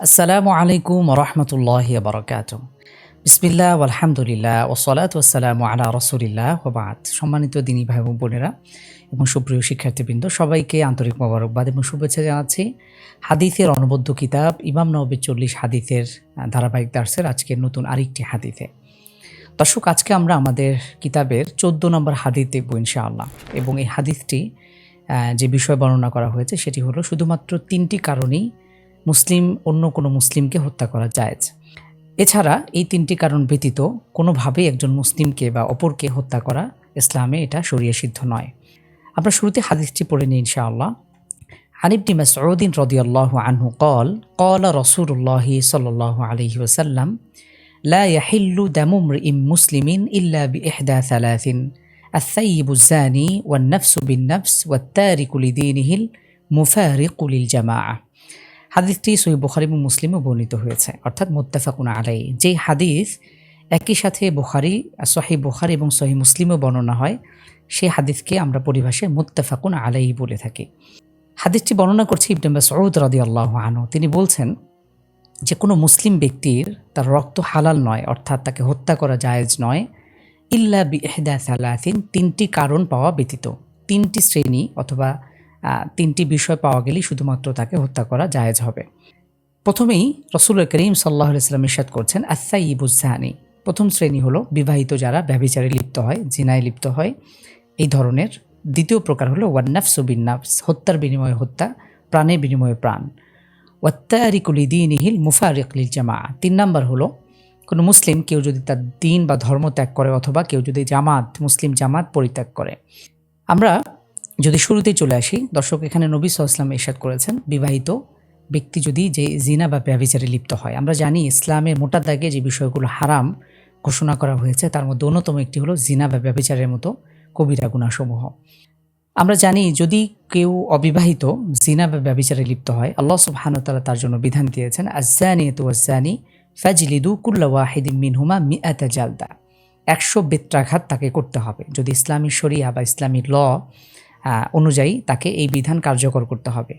আসসালামু আলাইকুম রহমতুল্লাহ বরকাত বিসমিল্লাহ আলহামদুলিল্লাহ ওসলাত ওসালাম আলা রসুলিল্লাহ ওবাদ সম্মানিত দিনী ভাই বোন বোনেরা এবং সুপ্রিয় শিক্ষার্থীবৃন্দ, সবাইকে আন্তরিক মোবারকবাদ এবং শুভেচ্ছা জানাচ্ছি। হাদিসের অনবদ্য কিতাব ইমাম নবী চল্লিশ হাদিসের ধারাবাহিক দার্সের আজকের নতুন আরেকটি হাদিসে। দর্শক, আজকে আমরা আমাদের কিতাবের চোদ্দ নম্বর হাদিস দেখব ইনশাআল্লাহ এবং এই হাদিসটি যে বিষয় বর্ণনা করা হয়েছে সেটি হলো শুধুমাত্র তিনটি কারণেই মুসলিম অন্য কোনো মুসলিমকে হত্যা করা জায়েজ এছাড়া এই তিনটি কারণ ব্যতীত কোনোভাবেই একজন মুসলিমকে বা অপরকে হত্যা করা ইসলামে এটা সরিয়ে সিদ্ধ নয় আমরা শুরুতে হাদিসটি পড়ে নিই ইনশাআল্লাহ عن ابن مسعود رضي الله عنه قال قال رسول الله صلى الله عليه وسلم لا يحل دم امرئ مسلم إلا بإحدى ثلاث الثيب الزاني والنفس بالنفس والتارك لدينه المفارق للجماعة হাদিসটি সহি বুখারি এবং মুসলিমও বর্ণিত হয়েছে। অর্থাৎ মুত্তাফাকুন আলাই যেই হাদিস একই সাথে বুখারি সহি বুখারি এবং সহি মুসলিমও বর্ণনা হয়, সেই হাদিসকে আমরা পরিভাষায় মুত্তাফাকুন আলাই বলে থাকি। হাদিসটি বর্ণনা করছে ইবনে মাসউদ আল্লাহ আনহু। তিনি বলছেন যে, কোনো মুসলিম ব্যক্তির তার রক্ত হালাল নয়, অর্থাৎ তাকে হত্যা করা জায়েজ নয়, ইল্লা বি সালাসিন, তিনটি কারণ পাওয়া ব্যতীত। তিনটি শ্রেণি অথবা তিনটি বিষয় পাওয়া গেলেই শুধুমাত্র তাকে হত্যা করা জায়েজ হবে। প্রথমেই রসুল করিম সাল্লাহ ইসলাম ইরশাদ করছেন আসাই ইবুজাহানি প্রথম শ্রেণি হলো বিবাহিত যারা ব্যভিচারে লিপ্ত হয়, জিনায় লিপ্ত হয়। এই ধরনের। দ্বিতীয় প্রকার হলো ওয়ান্নাফসু বিন্নাফস, হত্যার বিনিময়ে হত্যা, প্রাণের বিনিময়ে প্রাণ। ওয়াত্তারিকুল দিনিহিল মুফারিকলিল জামা তিন নাম্বার হলো, কোনো মুসলিম কেউ যদি তার দিন বা ধর্ম ত্যাগ করে অথবা কেউ যদি জামাত, মুসলিম জামাত পরিত্যাগ করে। আমরা যদি শুরুতেই চলে আসি, দর্শক এখানে নবী সাল্লাম ইরশাদ করেছেন, বিবাহিত ব্যক্তি যদি যে জিনা বা ব্যভিচারে লিপ্ত হয়। আমরা জানি ইসলামের মোটা দাগে যে বিষয়গুলো হারাম ঘোষণা করা হয়েছে, তার মধ্যে অন্যতম একটি হলো জিনা বা ব্যভিচারের মতো কবিরা গুণাসমূহ। আমরা জানি যদি কেউ অবিবাহিত জিনা বা ব্যভিচারে লিপ্ত হয়, আল্লাহ সুবহানাহু তার জন্য বিধান দিয়েছেন আজানি তু আজানি ফাজলিদু কুল্লা ওয়াহিদিন মিনহুমা মিআতা জালদা। একশো বেত্রাঘাত তাকে করতে হবে। যদি ইসলামী শরিয়া বা ইসলামী ল অনুযায়ী তাকে এই বিধান কার্যকর করতে হবে।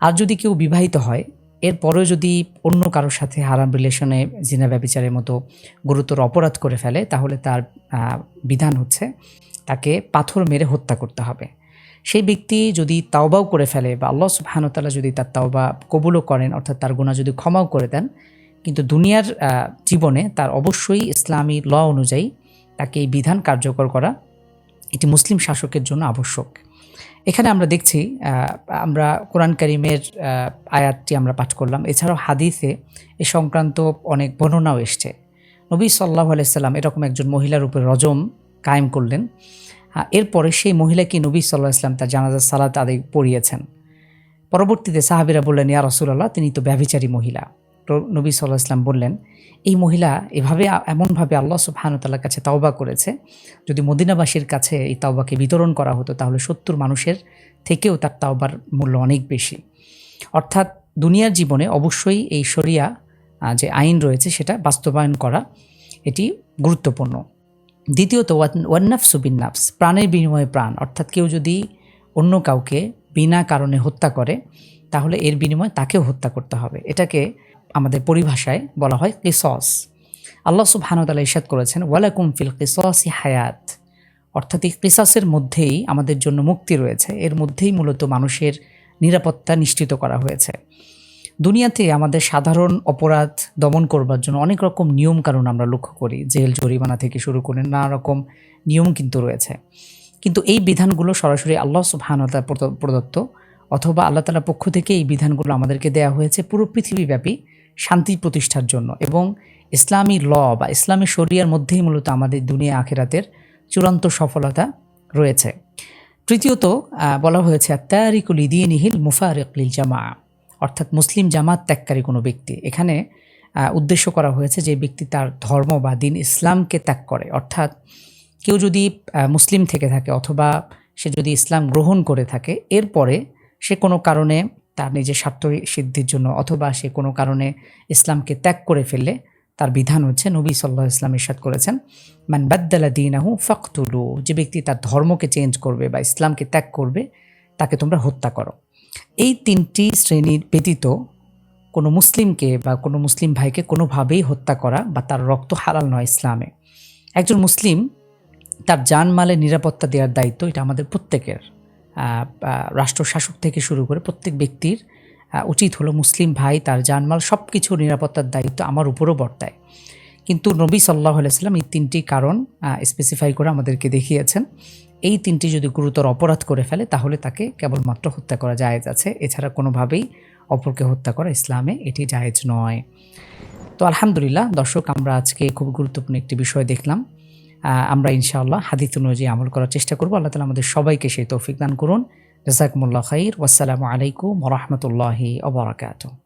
আর যদি কেউ বিবাহিত হয়, এরপরেও যদি অন্য কারোর সাথে হারাম রিলেশনে, জিনা ব্যবিচারের মতো গুরুতর অপরাধ করে ফেলে, তাহলে তার বিধান হচ্ছে তাকে পাথর মেরে হত্যা করতে হবে। সেই ব্যক্তি যদি তাওবাও করে ফেলে বা আল্লাহ সুবহানতালা যদি তার তাওবা কবুলও করেন, অর্থাৎ তার গুণা যদি ক্ষমাও করে দেন, কিন্তু দুনিয়ার জীবনে তার অবশ্যই ইসলামী ল অনুযায়ী তাকে এই বিধান কার্যকর করা এটি মুসলিম শাসকের জন্য আবশ্যক। এখানে আমরা দেখছি আমরা কোরআন করিমের আয়াতটি আমরা পাঠ করলাম। এছাড়াও হাদিসে এ সংক্রান্ত অনেক বর্ণনাও এসছে। নবী সাল্লাহ আলাইসাল্লাম এরকম একজন মহিলার উপরে রজম কায়েম করলেন। এরপরে সেই মহিলাকে নবী সাল্লাহ ইসলাম তার জানাজা, সালাত আদায় পড়িয়েছেন পরবর্তীতে সাহাবিরা বললেন, ইয়া রসুল্লাহ তিনি তো ব্যভিচারী মহিলা। নবী সাল্লাহ ইসলাম বললেন, এই মহিলা এভাবে, এমনভাবে আল্লাহ সুবহানুতাল্লার কাছে তাওবা করেছে, যদি মদিনাবাসীর কাছে এই তাওবাকে বিতরণ করা হতো, তাহলে সত্তর মানুষের থেকেও তার তাওবার মূল্য অনেক বেশি। অর্থাৎ দুনিয়ার জীবনে অবশ্যই এই শরিয়া যে আইন রয়েছে, সেটা বাস্তবায়ন করা, এটি গুরুত্বপূর্ণ। দ্বিতীয়ত, ওয়ান- ওয়ান্নাফসু বিন্নাফস, প্রাণের বিনিময়ে প্রাণ। অর্থাৎ কেউ যদি অন্য কাউকে বিনা কারণে হত্যা করে, তাহলে এর বিনিময়ে তাকেও হত্যা করতে হবে। এটাকে আমাদের পরিভাষায় বলা হয় কিসস। আল্লাহ সুবহানুতালা ইসাদ করেছেন, ওয়ালাকুম ফিল কিসসি হায়াত। অর্থাৎ এই কিসাসের মধ্যেই আমাদের জন্য মুক্তি রয়েছে। এর মধ্যেই মূলত মানুষের নিরাপত্তা নিশ্চিত করা হয়েছে। দুনিয়াতে আমাদের সাধারণ অপরাধ দমন করবার জন্য অনেক রকম নিয়ম কারণ আমরা লক্ষ্য করি। জেল, জরিমানা থেকে শুরু করে নানা রকম নিয়ম কিন্তু রয়েছে। কিন্তু এই বিধানগুলো সরাসরি আল্লাহ সুবহানতা প্রদত্ত অথবা আল্লাহ তালার পক্ষ থেকে এই বিধানগুলো আমাদেরকে দেয়া হয়েছে পুরো পৃথিবীব্যাপী। শান্তি প্রতিষ্ঠার জন্য এবং ইসলামী ল বা ইসলামী শরিয়ার মধ্যেই মূলত আমাদের দুনিয়া আখেরাতের চূড়ান্ত সফলতা রয়েছে। তৃতীয়ত বলা হয়েছে তারিকুল ইদিনিহিল মুফারিকলিল জামা অর্থাৎ মুসলিম জামাত ত্যাগকারী কোনো ব্যক্তি। এখানে উদ্দেশ্য করা হয়েছে যে ব্যক্তি তার ধর্ম বা দিন ইসলামকে ত্যাগ করে। অর্থাৎ কেউ যদি মুসলিম থেকে থাকে অথবা সে যদি ইসলাম গ্রহণ করে থাকে, এরপরে সে কোনো কারণে তার নিজের স্বার্থ সিদ্ধির জন্য অথবা সে কোনো কারণে ইসলামকে ত্যাগ করে ফেললে তার বিধান হচ্ছে নবী সাল্লাহ ইসলাম ইরশাদ করেছেন, মান বাদ্দালা দিনাহু ফখতুলু যে ব্যক্তি তার ধর্মকে চেঞ্জ করবে বা ইসলামকে ত্যাগ করবে, তাকে তোমরা হত্যা করো। এই তিনটি শ্রেণির ব্যতীত কোনো মুসলিমকে বা কোনো মুসলিম ভাইকে কোনোভাবেই হত্যা করা বা তার রক্ত হালাল নয় ইসলামে। একজন মুসলিম তার জানমালের নিরাপত্তা দেওয়ার দায়িত্ব এটা আমাদের প্রত্যেকের। আহ, আহ, রাষ্ট্র শাসক থেকে শুরু করে প্রত্যেক ব্যক্তির উচিত হলো মুসলিম ভাই তার জানমাল সব কিছুর নিরাপত্তার দায়িত্ব আমার উপরও বর্তায়। কিন্তু নবী সাল্লাহ আলাইসাল্লাম এই তিনটি কারণ স্পেসিফাই করে আমাদেরকে দেখিয়েছেন। এই তিনটি যদি গুরুতর অপরাধ করে ফেলে তাহলে তাকে কেবলমাত্র হত্যা করা জায়েজ আছে। এছাড়া কোনোভাবেই অপরকে হত্যা করা ইসলামে এটি জায়েজ নয়। তো আলহামদুলিল্লাহ দর্শক আমরা আজকে খুব গুরুত্বপূর্ণ একটি বিষয় দেখলাম। আমরা ইনশাআল্লাহ হাদিত অনুযায়ী আমল করার চেষ্টা করব। আল্লাহ তালা আমাদের সবাইকে সেই তৌফিক দান করুন। জাজাকমুল্লা খাইর। ওয়াসালামু আলাইকুম রহমতুল্লাহি ওবরাকাতুহ